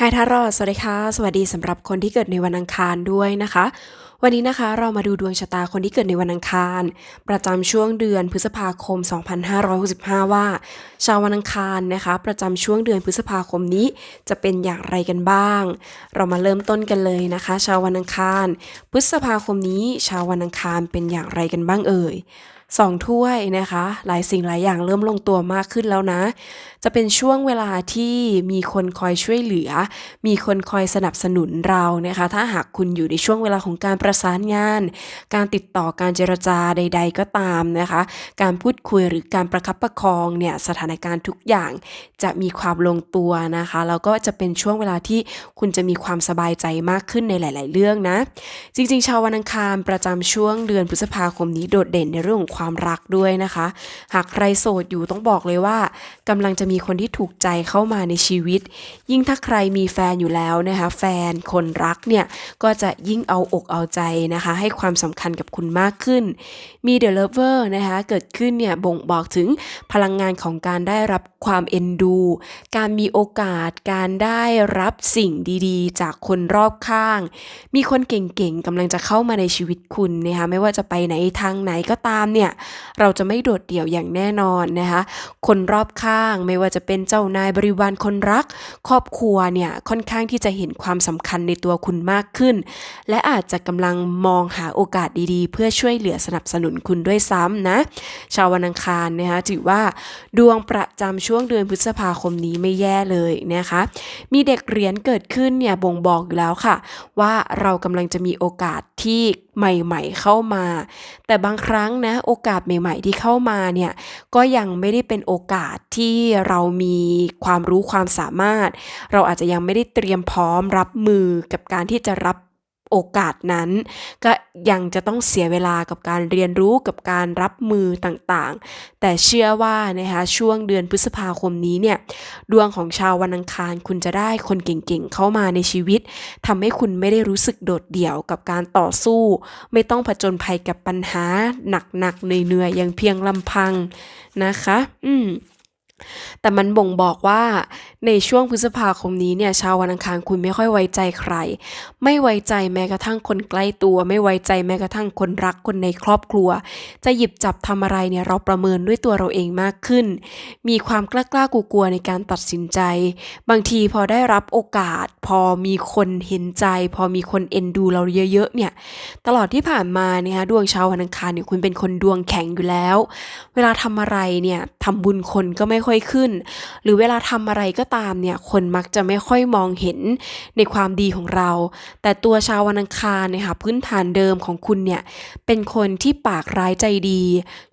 ไฮทารอดสวัสดีค่ะ สวัสดีสำหรับคนที่เกิดในวันอังคารด้วยนะคะ วันนี้นะคะเรามาดูดวงชะตาคนที่เกิดในวันอังคาร ประจำช่วงเดือนพฤษภาคม 2565 ว่า ชาววันอังคารนะคะ ประจำช่วงเดือนพฤษภาคมนี้จะเป็นอย่างไรกันบ้าง เรามาเริ่มต้นกันเลยนะคะ ชาววันอังคาร พฤษภาคมนี้ ชาววันอังคารเป็นอย่างไรกันบ้างเอ่ยสองถ้วยนะคะ หลายสิ่งหลายอย่างเริ่มลงตัวมากขึ้นแล้วนะจะเป็นช่วงเวลาที่มีคนคอยช่วยเหลือ มีคนคอยสนับสนุนเรานะคะ ถ้าหากคุณอยู่ในช่วงเวลาของการประสานงาน การติดต่อการเจรจาใด ๆ ก็ตามนะคะ การพูดคุยหรือการประคับประคองเนี่ยสถานการณ์ทุกอย่างจะมีความลงตัวนะคะ แล้วก็จะเป็นช่วงเวลาที่คุณจะมีความสบายใจมากขึ้นในหลาย ๆ เรื่องนะ จริง ๆ ชาววันอังคารประจำช่วงเดือนพฤษภาคมนี้โดดเด่นในเรื่องของความรักด้วยนะคะ หากใครโสดอยู่ต้องบอกเลยว่ากำลังจะมีคนที่ถูกใจเข้ามาในชีวิต ยิ่งถ้าใครมีแฟนอยู่แล้วนะคะแฟนคนรักเนี่ยก็จะยิ่งเอาอกเอาใจนะคะ ให้ความสำคัญกับคุณมากขึ้น มีเด The Lover นะคะเกิดขึ้นเนี่ยบ่งบอกถึงพลังงานของการได้รับความเอ็นดู การมีโอกาสการได้รับสิ่งดีๆ จากคนรอบข้าง มีคนเก่งๆกำลังจะเข้ามาในชีวิตคุณนะคะไม่ว่าจะไปไหนทางไหนก็ตามเนี่ยเราจะไม่โดดเดี่ยวอย่างแน่นอนนะคะคนรอบข้างไม่ว่าจะเป็นเจ้านายบริวารคนรัก ครอบครัวเนี่ยค่อนข้างที่จะเห็นความสำคัญในตัวคุณมากขึ้น และอาจจะกำลังมองหาโอกาสดีๆ เพื่อช่วยเหลือสนับสนุนคุณด้วยซ้ำนะ ชาววันอังคารนะคะถือว่าดวงประจำช่วงเดือนพฤษภาคมนี้ไม่แย่เลยนะคะ มีเด็กเหรียญเกิดขึ้นเนี่ยบ่งบอกอยู่แล้วค่ะ ว่าเรากำลังจะมีโอกาส ที่ใหม่ๆเข้ามา แต่บางครั้งนะโอกาสใหม่ ๆ ที่เข้ามาเนี่ยก็ยังไม่ได้เป็นโอกาสที่เรามีความรู้ความสามารถ เราอาจจะยังไม่ได้เตรียมพร้อมรับมือกับการที่จะรับ โอกาสนั้น ก็ยังจะต้องเสียเวลากับการเรียนรู้กับการรับมือต่างๆ แต่เชื่อว่านะคะช่วงเดือนพฤษภาคมนี้เนี่ยดวงของชาววันอังคารคุณจะได้คนเก่งๆเข้ามาในชีวิตทำให้คุณไม่ได้รู้สึกโดดเดี่ยวกับการต่อสู้ ไม่ต้องผจญภัยกับปัญหาหนักๆเหนื่อยๆอย่างเพียงลำพังนะคะ อืม แต่มันบ่งบอกว่าในช่วงพฤษภาคมนี้เนี่ยชาววันอังคารคุณไม่ค่อยไว้ใจใคร ไม่ไว้ใจแม้กระทั่งคนใกล้ตัว ไม่ไว้ใจแม้กระทั่งคนรักคนในครอบครัว จะหยิบจับทำอะไรเนี่ยเราประเมินด้วยตัวเราเองมากขึ้น มีความกล้ากล้ากลัวในการตัดสินใจ บางทีพอได้รับโอกาส พอมีคนเห็นใจ พอมีคนเอ็นดูเราเยอะๆเนี่ยตลอดที่ผ่านมาเนี่ยคะดวงชาววันอังคารเนี่ยคุณเป็นคนดวงแข็งอยู่แล้ว เวลาทำอะไรเนี่ยทำบุญคนก็ไม่ค่อยขึ้น หรือเวลาทำอะไรก็ตามเนี่ยคนมักจะไม่ค่อยมองเห็นในความดีของเรา แต่ตัวชาววันอังคารนี่ยค่ะพื้นฐานเดิมของคุณเนี่ยเป็นคนที่ปากร้ายใจดี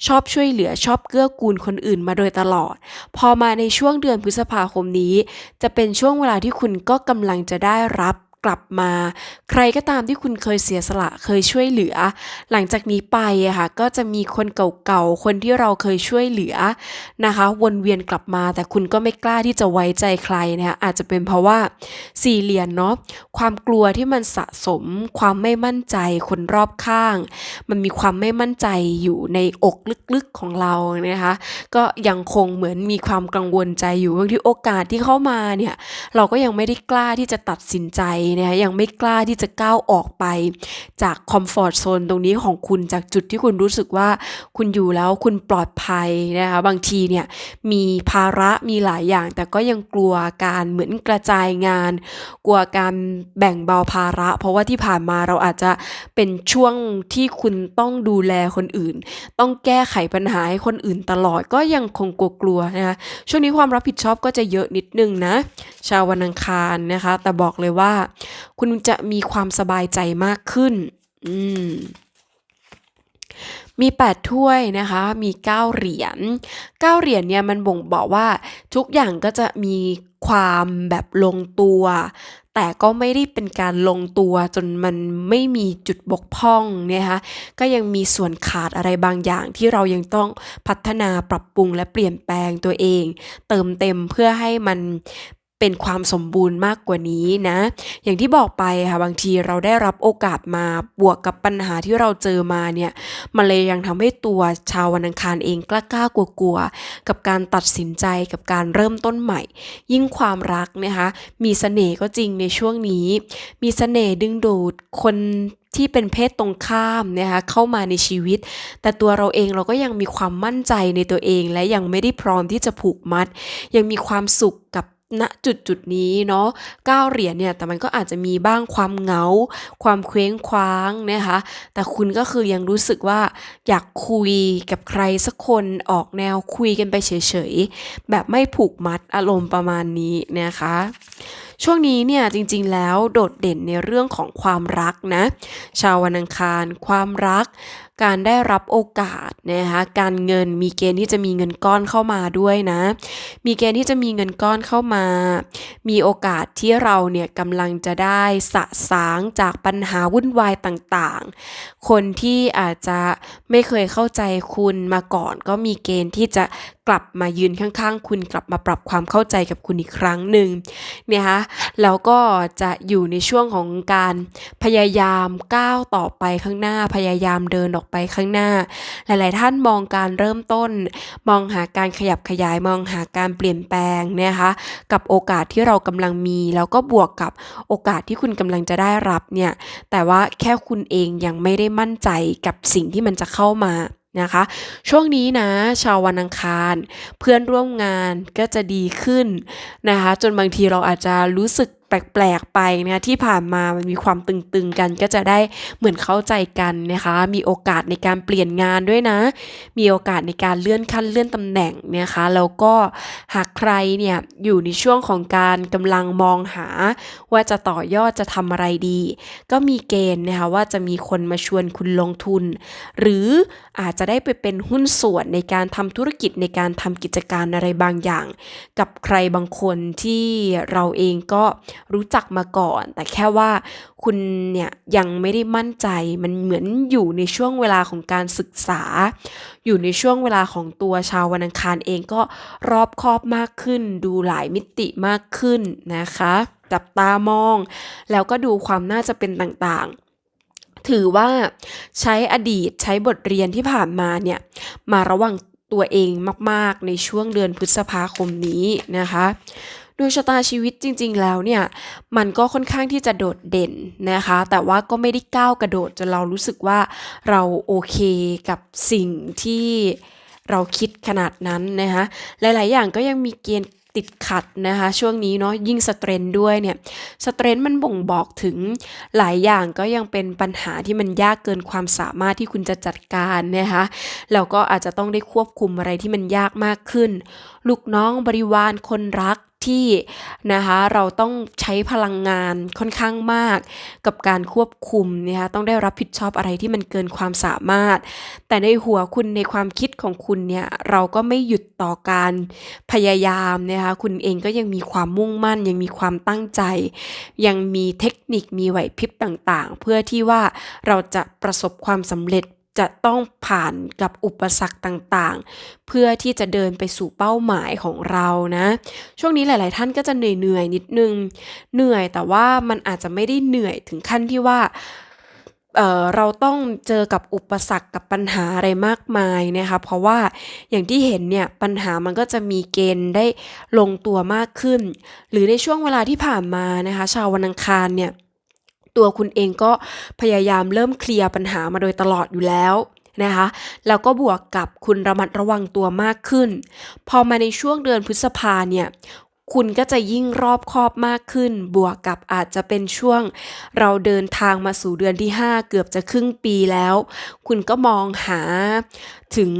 ชอบช่วยเหลือชอบเกื้อกูลคนอื่นมาโดยตลอด พอมาในช่วงเดือนพฤษภาคมนี้ จะเป็นช่วงเวลาที่คุณก็กำลังจะได้รับ กลับมา ใครก็ตามที่คุณเคยเสียสละเคยช่วยเหลือ หลังจากนี้ไปอะค่ะก็จะมีคนเก่าๆ คนที่เราเคยช่วยเหลือนะคะ วนเวียนกลับมา แต่คุณก็ไม่กล้าที่จะไว้ใจใครนะคะอาจจะเป็นเพราะว่าสี่เหรียญเนาะความกลัวที่มันสะสม ความไม่มั่นใจคนรอบข้าง มันมีความไม่มั่นใจอยู่ในอกลึกๆของเรานะคะ ก็ยังคงเหมือนมีความกังวลใจอยู่บางทีโอกาสที่เข้ามาเนี่ยเราก็ยังไม่ได้กล้าที่จะตัดสินใจนะคะยังไม่กล้าที่จะก้าวออกไปจากคอมฟอร์ทโซนตรงนี้ของคุณจากจุดที่คุณรู้สึกว่าคุณอยู่แล้วคุณปลอดภัยนะคะบางทีเนี่ยมีภาระมีหลายอย่าง แต่ก็ยังกลัวการเหมือนกระจายงาน กลัวการแบ่งเบาภาระ เพราะว่าที่ผ่านมาเราอาจจะเป็นช่วงที่คุณต้องดูแลคนอื่น ต้องแก้ไขปัญหาให้คนอื่นตลอดก็ยังคงกลัวๆนะคะช่วงนี้ความรับผิดชอบก็จะเยอะนิดนึงนะ ชาววันอังคารนะคะ แต่บอกเลยว่าคุณจะมีความสบายใจมากขึ้น อืมมี 8 ถ้วยนะคะ มี 9 เหรียญ 9 เหรียญเนี่ยมันบ่งบอกว่าทุกอย่างก็จะมีความแบบลงตัว แต่ก็ไม่ได้เป็นการลงตัวจนมันไม่มีจุดบกพร่องนะคะก็ยังมีส่วนขาดอะไรบางอย่างที่เรายังต้องพัฒนาปรับปรุงและเปลี่ยนแปลงตัวเอง เติมเต็มเพื่อให้มัน เป็นความสมบูรณ์มากกว่านี้นะ อย่างที่บอกไปค่ะบางทีเราได้รับโอกาสมาบวกกับปัญหาที่เราเจอมาเนี่ยมันเลยยังทำให้ตัวชาววันอังคารเองกล้ากล้ากลัวกลัวกับการตัดสินใจกับการเริ่มต้นใหม่ ยิ่งความรักนะคะมีเสน่ห์ก็จริงในช่วงนี้ มีเสน่ห์ดึงดูดคนที่เป็นเพศตรงข้ามนะคะเข้ามาในชีวิต แต่ตัวเราเองเราก็ยังมีความมั่นใจในตัวเอง และยังไม่ได้พร้อมที่จะผูกมัด ยังมีความสุขกับ ณจุดจุดนี้เนาะก้าวเหรียญเนี่ยแต่มันก็อาจจะมีบ้างความเหงา ความเคว้งคว้างนะคะแต่คุณก็คือยังรู้สึกว่าอยากคุยกับใครสักคนออกแนวคุยกันไปเฉยๆ แบบไม่ผูกมัดอารมณ์ประมาณนี้นะคะ ช่วงนี้เนี่ยจริงๆแล้วโดดเด่นในเรื่องของความรักนะ ชาววันอังคาร ความรัก การได้รับโอกาสนะคะการเงินมีเกณฑ์ที่จะมีเงินก้อนเข้ามาด้วยนะ มีเกณฑ์ที่จะมีเงินก้อนเข้ามา มีโอกาสที่เราเนี่ยกำลังจะได้สะสางจากปัญหาวุ่นวายต่างๆ คนที่อาจจะไม่เคยเข้าใจคุณมาก่อน ก็มีเกณฑ์ที่จะ กลับมายืนข้างๆ คุณกลับมาปรับความเข้าใจกับคุณอีกครั้งหนึ่งเนะคะแล้วก็จะอยู่ในช่วงของการพยายามก้าวต่อไปข้างหน้า พยายามเดินออกไปข้างหน้า หลายๆ ท่านมองการเริ่มต้น มองหาการขยับขยายมองหาการเปลี่ยนแปลงนะคะกับโอกาสที่เรากำลังมี แล้วก็บวกกับโอกาสที่คุณกำลังจะได้รับเนี่ยแต่ว่าแค่คุณเองยังไม่ได้มั่นใจกับสิ่งที่มันจะเข้ามา นะคะ ช่วงนี้นะชาววันอังคาร เพื่อนร่วมงานก็จะดีขึ้นนะคะ จนบางทีเราอาจจะรู้สึก แปลกๆไปนะที่ผ่านมามันมีความตึงๆกันก็จะได้เหมือนเข้าใจกันนะคะ มีโอกาสในการเปลี่ยนงานด้วยนะ มีโอกาสในการเลื่อนขั้นเลื่อนตำแหน่งนะคะแล้วก็หากใครเนี่ยอยู่ในช่วงของการกำลังมองหา ว่าจะต่อยอดจะทำอะไรดี ก็มีเกณฑ์นะคะว่าจะมีคนมาชวนคุณลงทุน หรืออาจจะได้ไปเป็นหุ้นส่วนในการทำธุรกิจในการทำกิจการอะไรบางอย่าง กับใครบางคนที่เราเองก็รู้จักมาก่อน แต่แค่ว่าคุณเนี่ยยังไม่ได้มั่นใจ มันเหมือนอยู่ในช่วงเวลาของการศึกษา อยู่ในช่วงเวลาของตัวชาววันอังคารเองก็รอบคอบมากขึ้น ดูหลายมิติมากขึ้นนะคะจับตามอง แล้วก็ดูความน่าจะเป็นต่างๆ ถือว่าใช้อดีตใช้บทเรียนที่ผ่านมาเนี่ยมาระวังตัวเองมากๆในช่วงเดือนพฤษภาคมนี้นะคะ ดวงชะตาชีวิตจริง ๆ แล้วเนี่ยมันก็ค่อนข้างที่จะโดดเด่นนะคะ แต่ว่าก็ไม่ได้ก้าวกระโดดจนเรารู้สึกว่าเราโอเคกับสิ่งที่เราคิดขนาดนั้นนะคะหลาย ๆ อย่างก็ยังมีเกณฑ์ติดขัดนะคะช่วงนี้เนาะยิ่งสเตรนด้วยเนี่ยสเตรนมันบ่งบอกถึงหลายอย่างก็ยังเป็นปัญหาที่มันยากเกินความสามารถที่คุณจะจัดการนะคะแล้วก็อาจจะต้องได้ควบคุมอะไรที่มันยากมากขึ้น ลูกน้องบริวารคนรัก ที่นะคะเราต้องใช้พลังงานค่อนข้างมาก กับการควบคุมนะคะต้องได้รับผิดชอบอะไรที่มันเกินความสามารถ แต่ในหัวคุณในความคิดของคุณเนี่ยเราก็ไม่หยุดต่อการพยายามนะคะคุณเองก็ยังมีความมุ่งมั่น ยังมีความตั้งใจ ยังมีเทคนิคมีไหวพริบต่างๆ เพื่อที่ว่าเราจะประสบความสำเร็จ จะต้องผ่านกับอุปสรรคต่างๆ เพื่อที่จะเดินไปสู่เป้าหมายของเรานะ ช่วงนี้หลาย ๆ ท่านก็จะเหนื่อยๆนิดนึง เหนื่อยแต่ว่ามันอาจจะไม่ได้เหนื่อยถึงขั้นที่ว่าเเราต้องเจอกับอุปสรรคกับปัญหาอะไรมากมายนะคะเพราะว่าอย่างที่เห็นเนี่ยปัญหามันก็จะมีเกณฑ์ได้ลงตัวมากขึ้น หรือในช่วงเวลาที่ผ่านมานะคะชาววันอังคารเนี่ย ตัวคุณเองก็พยายามเริ่มเคลียร์ปัญหามาโดยตลอดอยู่แล้วนะคะแล้วก็บวกกับคุณระมัดระวังตัวมากขึ้น พอมาในช่วงเดือนพฤษภาเนี่ย คุณก็จะยิ่งรอบคอบมากขึ้น บวกกับอาจจะเป็นช่วง เราเดินทางมาสู่เดือนที่ 5 เกือบจะครึ่งปีแล้ว คุณก็มองหาถึง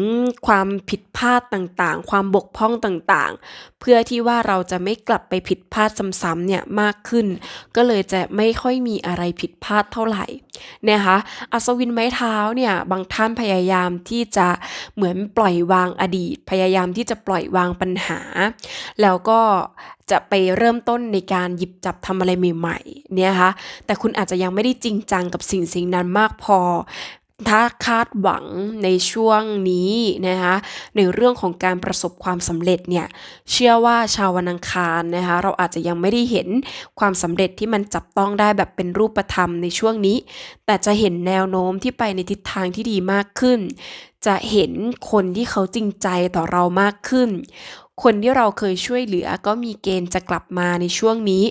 ความผิดพลาดต่างๆ ความบกพร่องต่างๆ เพื่อที่ว่าเราจะไม่กลับไปผิดพลาดซ้ำๆเนี่ยมากขึ้น ก็เลยจะไม่ค่อยมีอะไรผิดพลาดเท่าไหร่นะคะอัศวินไม้เท้าเนี่ยบางท่านพยายามที่จะเหมือนปล่อยวางอดีต พยายามที่จะปล่อยวางปัญหา แล้วก็จะไปเริ่มต้นในการหยิบจับทำอะไรใหม่ๆเนี่ยคะแต่คุณอาจจะยังไม่ได้จริงจังกับสิ่งสิ่งนั้นมากพอ ถ้าคาดหวังในช่วงนี้นะคะในเรื่องของการประสบความสำเร็จเนี่ยเชื่อว่าชาววันอังคารนะคะเราอาจจะยังไม่ได้เห็นความสำเร็จที่มันจับต้องได้แบบเป็นรูปธรรมในช่วงนี้ แต่จะเห็นแนวโน้มที่ไปในทิศทางที่ดีมากขึ้น จะเห็นคนที่เขาจริงใจต่อเรามากขึ้น คนที่เราเคยช่วยเหลือก็มีเกณฑ์จะกลับมาในช่วงนี้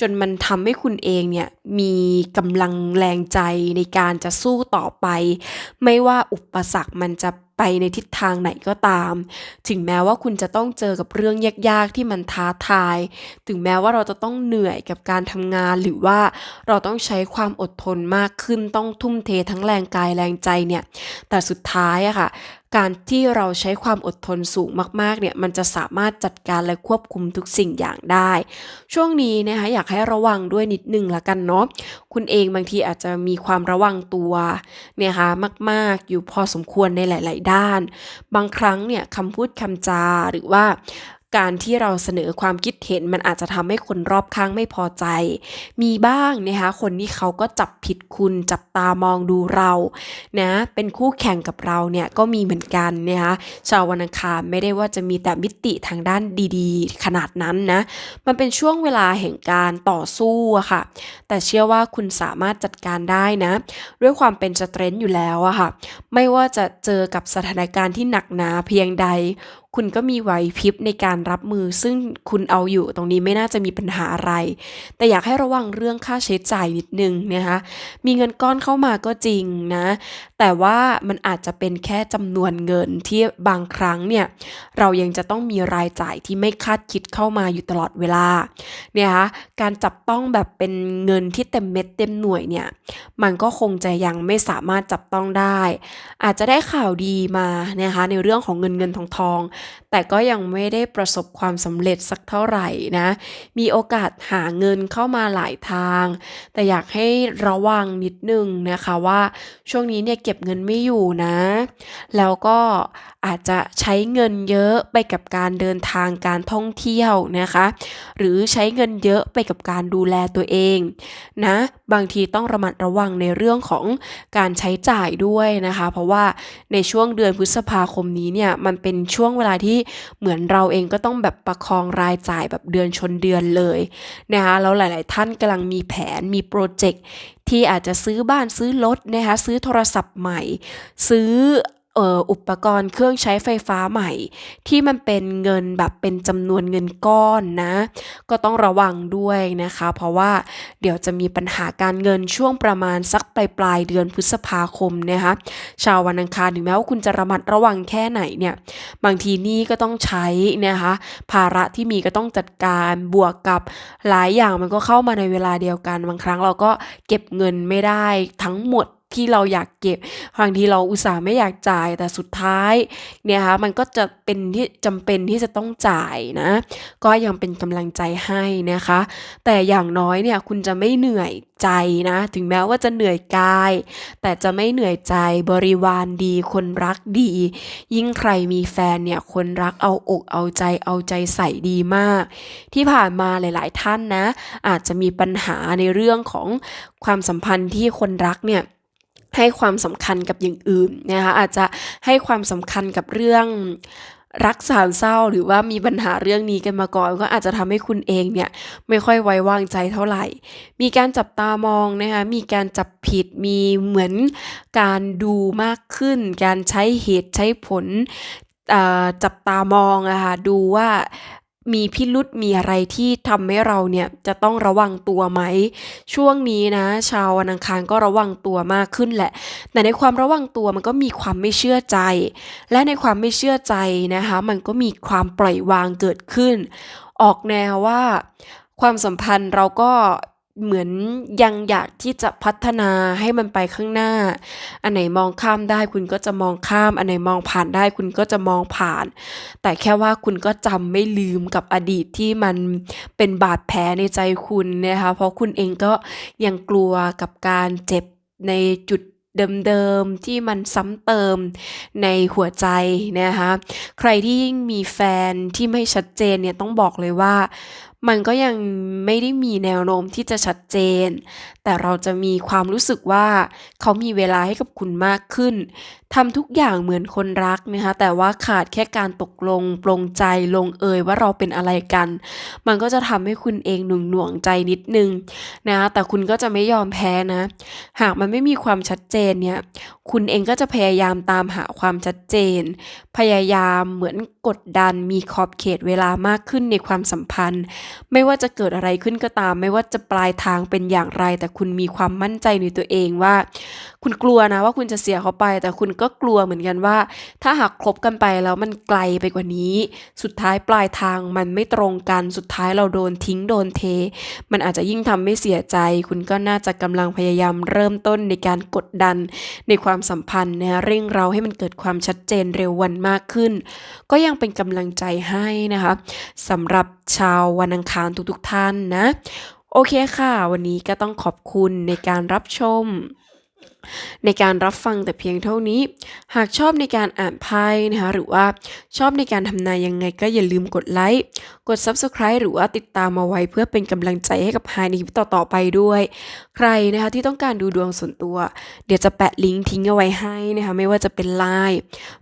จนมันทำให้คุณเองเนี่ยมีกำลังแรงใจในการจะสู้ต่อไป ไม่ว่าอุปสรรคมันจะ ไปในทิศทางไหนก็ตาม ถึงแม้ว่าคุณจะต้องเจอกับเรื่องยากๆที่มันท้าทาย ถึงแม้ว่าเราจะต้องเหนื่อยกับการทำงานหรือว่าเราต้องใช้ความอดทนมากขึ้นต้องทุ่มเททั้งแรงกายแรงใจเนี่ยแต่สุดท้ายอะค่ะการที่เราใช้ความอดทนสูงมากๆ เนี่ย มันจะสามารถจัดการและควบคุมทุกสิ่งอย่างได้ ช่วงนี้นะคะอยากให้ระวังด้วยนิดนึงละกันเนาะ คุณเองบางทีอาจจะมีความระวังตัวเนี่ยค่ะมาก ๆ อยู่พอสมควรในหลาย ๆด้าน บางครั้งเนี่ยคำพูดคำจาหรือว่า การที่เราเสนอความคิดเห็นมันอาจจะทำให้คนรอบข้างไม่พอใจ มีบ้างนะคะคนที่เขาก็จับผิดคุณจับตามองดูเรานะเป็นคู่แข่งกับเราเนี่ยก็มีเหมือนกันนะคะชาววันอังคารไม่ได้ว่าจะมีแต่มิติทางด้านดีๆ ขนาดนั้นนะมันเป็นช่วงเวลาแห่งการต่อสู้อะค่ะ แต่เชื่อว่าคุณสามารถจัดการได้นะ ด้วยความเป็นสเตรนท์อยู่แล้วอะค่ะ ไม่ว่าจะเจอกับสถานการณ์ที่หนักหนาเพียงใด คุณก็มีไหวพริบในการรับมือ ซึ่งคุณเอาอยู่ตรงนี้ไม่น่าจะมีปัญหาอะไร แต่อยากให้ระวังเรื่องค่าใช้จ่ายนิดนึงนะคะมีเงินก้อนเข้ามาก็จริงนะ แต่ว่ามันอาจจะเป็นแค่จำนวนเงินที่บางครั้งเนี่ยเรายังจะต้องมีรายจ่ายที่ไม่คาดคิดเข้ามาอยู่ตลอดเวลาเนี่ยคะการจับต้องแบบเป็นเงินที่เต็มเม็ดเต็มหน่วยเนี่ยมันก็คงจะยังไม่สามารถจับต้องได้ อาจจะได้ข่าวดีมานะคะในเรื่องของเงินเงินทองทองแต่ก็ยังไม่ได้ประสบความสำเร็จสักเท่าไหร่นะ มีโอกาสหาเงินเข้ามาหลายทาง แต่อยากให้ระวังนิดนึงนะคะว่าช่วงนี้เนี่ยเก็บเงินไม่อยู่นะ แล้วก็อาจจะใช้เงินเยอะไปกับการเดินทางการท่องเที่ยวนะคะ หรือใช้เงินเยอะไปกับการดูแลตัวเองนะบางทีต้องระมัดระวังในเรื่องของการใช้จ่ายด้วยนะคะ เพราะว่าในช่วงเดือนพฤษภาคมนี้เนี่ยมันเป็นช่วงเวลาที่เหมือนเราเองก็ต้องแบบประคองรายจ่ายแบบเดือนชนเดือนเลยนะคะแล้วหลาย ๆ ท่านกำลังมีแผนมีโปรเจกต์ที่อาจจะซื้อบ้านซื้อรถนะคะซื้อโทรศัพท์ใหม่ ซื้อ อุปกรณ์เครื่องใช้ไฟฟ้าใหม่ ที่มันเป็นเงินแบบเป็นจำนวนเงินก้อนนะ ก็ต้องระวังด้วยนะคะ เพราะว่าเดี๋ยวจะมีปัญหาการเงินช่วงประมาณสักปลายปลายเดือนพฤษภาคมนะคะชาววันอังคารถึงแม้ว่าคุณจะระมัดระวังแค่ไหนเนี่ยบางทีนี่ก็ต้องใช้นะคะภาระที่มีก็ต้องจัดการบวกกับหลายอย่างมันก็เข้ามาในเวลาเดียวกันบางครั้งเราก็เก็บเงินไม่ได้ทั้งหมด ที่เราอยากเก็บบางทีเราอุตส่าห์ไม่อยากจ่ายแต่สุดท้ายเนี่ยคะมันก็จะเป็นที่จำเป็นที่จะต้องจ่ายนะ ก็ยังเป็นกำลังใจให้นะคะ แต่อย่างน้อยเนี่ยคุณจะไม่เหนื่อยใจนะ ถึงแม้ว่าจะเหนื่อยกาย แต่จะไม่เหนื่อยใจบริวารดี คนรักดี ยิ่งใครมีแฟนเนี่ยคนรักเอาอกเอาใจเอาใจใส่ดีมาก ที่ผ่านมาหลาย ๆ ท่านนะ อาจจะมีปัญหาในเรื่องของความสัมพันธ์ที่คนรักเนี่ย ให้ความสำคัญกับอย่างอื่นนะคะอาจจะให้ความสำคัญกับเรื่องรักสารเศร้าหรือว่ามีปัญหาเรื่องนี้กันมาก่อน ก็อาจจะทำให้คุณเองเนี่ยไม่ค่อยไว้วางใจเท่าไหร่ มีการจับตามองนะคะมีการจับผิดมีเหมือนการดูมากขึ้น การใช้เหตุใช้ผลจับตามองอะคะดูว่า มีพิรุษมีอะไรที่ทำให้เราเนี่ยจะต้องระวังตัวไหม ช่วงนี้นะ ชาววันอังคารก็ระวังตัวมากขึ้นแหละ แต่ในความระวังตัวมันก็มีความไม่เชื่อใจ และในความไม่เชื่อใจนะคะ มันก็มีความปล่อยวางเกิดขึ้น ออกแนวว่า ความสัมพันธ์เราก็ เหมือนยังอยากที่จะพัฒนาให้มันไปข้างหน้า อันไหนมองข้ามได้คุณก็จะมองข้าม อันไหนมองผ่านได้คุณก็จะมองผ่าน แต่แค่ว่าคุณก็จำไม่ลืมกับอดีตที่มันเป็นบาดแผลในใจคุณนะคะเพราะคุณเองก็ยังกลัวกับการเจ็บในจุดเดิมๆที่มันซ้ำเติมในหัวใจนะคะ ใครที่ยิ่งมีแฟนที่ไม่ชัดเจนเนี่ยต้องบอกเลยว่า มันก็ยังไม่ได้มีแนวโน้มที่จะชัดเจน แต่เราจะมีความรู้สึกว่า เขามีเวลาให้กับคุณมากขึ้น ทำทุกอย่างเหมือนคนรักนะคะแต่ว่าขาดแค่การตกลงปลงใจลงเอยว่าเราเป็นอะไรกัน มันก็จะทำให้คุณเองหน่วงหน่วงๆใจนิดนึงนะแต่คุณก็จะไม่ยอมแพ้นะ หากมันไม่มีความชัดเจนเนี่ยคุณเองก็จะพยายามตามหาความชัดเจน พยายามเหมือนกดดันมีขอบเขตเวลามากขึ้นในความสัมพันธ์ ไม่ว่าจะเกิดอะไรขึ้นก็ตาม ไม่ว่าจะปลายทางเป็นอย่างไร แต่คุณมีความมั่นใจในตัวเองว่า คุณกลัวนะว่าคุณจะเสียเขาไปแต่คุณก็กลัวเหมือนกันว่า ถ้าหากคบกันไปแล้วมันไกลไปกว่านี้ สุดท้ายปลายทางมันไม่ตรงกันสุดท้ายเราโดนทิ้งโดนเท มันอาจจะยิ่งทำให้เสียใจ คุณก็น่าจะกำลังพยายามเริ่มต้นในการกดดันในความสัมพันธ์นะเร่งเราให้มันเกิดความชัดเจนเร็ววันมากขึ้น ก็ยังเป็นกำลังใจให้นะคะสำหรับชาววันอังคารทุกๆท่านนะโอเคค่ะ วันนี้ก็ต้องขอบคุณในการรับชม ในการรับฟังแต่เพียงเท่านี้ หากชอบในการอ่านไพ่นะคะหรือว่าชอบในการทำนายยังไงก็อย่าลืมกดไลค์กด Subscribe หรือว่าติดตามมาไว้เพื่อเป็นกำลังใจให้กับไฮในคลิปต่อๆไปด้วย ใครนะคะที่ต้องการดูดวงส่วนตัว เดี๋ยวจะแปะลิงก์ทิ้งเอาไว้ให้นะคะไม่ว่าจะเป็น Line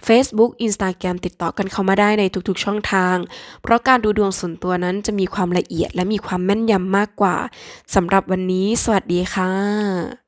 Facebook Instagram ติดต่อกันเข้ามาได้ในทุกๆช่องทาง เพราะการดูดวงส่วนตัวนั้นจะมีความละเอียดและมีความแม่นยำมากกว่าสำหรับวันนี้ สวัสดีค่ะ